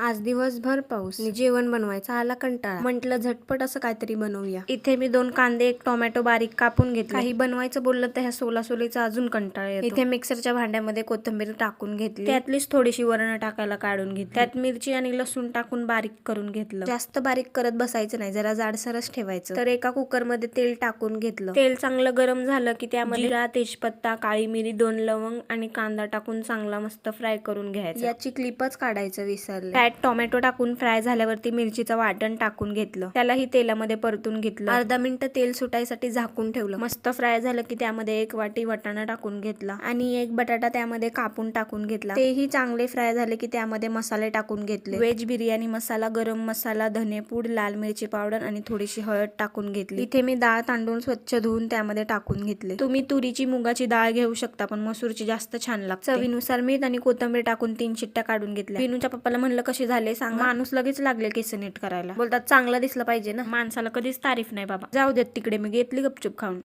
आज दिवसभर पाऊस. जेवण बनवायचा आला कंटाळा. म्हटलं झटपट असं काहीतरी बनवूया. इथे मी दोन कांदे एक टोमॅटो बारीक कापून घेतले. काही बनवायचं बोललं तर ह्या सोला सोलीचा अजून कंटाळा येतो. इथे मिक्सरच्या भांड्यामध्ये कोथिंबीर टाकून घेतली. त्यातलीच थोडीशी वरण टाकायला काढून घेतली. त्यात मिरची आणि लसूण टाकून बारीक करून घेतलं. जास्त बारीक करत बसायचं नाही जरा जाडसरच ठेवायचं. तर एका कुकरमध्ये तेल टाकून घेतलं. तेल चांगलं गरम झालं की त्यामध्ये तेजपत्ता काळी मिरी दोन लवंग आणि कांदा टाकून चांगला मस्त फ्राय करून घ्यायचा. याची क्लिपच काढायचं विसरले. त्यात टोमॅटो टाकून फ्राय झाल्यावरती मिरचीचं वाटण टाकून घेतलं. त्यालाही तेलामध्ये परतून घेतलं. अर्धा मिनिट तेल सुटायसाठी झाकून ठेवलं. मस्त फ्राय झालं की त्यामध्ये एक वाटी वाटाणा टाकून घेतला आणि एक बटाटा त्यामध्ये कापून टाकून घेतला. तेही चांगले फ्राय झाले की त्यामध्ये मसाले टाकून घेतले. व्हेज बिर्याणी मसाला गरम मसाला धनेपूड लाल मिरची पावडर आणि थोडीशी हळद टाकून घेतली. इथे मी डाळ तांदूळ स्वच्छ धुवून त्यामध्ये टाकून घेतले. तुम्ही तुरीची मुगाची डाळ घेऊ शकता पण मसूरची जास्त छान लागते. चवीनुसार मीठ आणि कोथिंबीर टाकून तीन शिट्ट्या काढून घेतल्या. विनूच्या पप्पाला म्हणलं कसे झाले सांग. माणूस लगेच लागले केस नीट करायला. बोलतात चांगलं दिसलं पाहिजे ना. माणसाला कधीच तारीफ नाही बाबा. जाऊ देत तिकडे मी घेतली गपचूप खाऊन.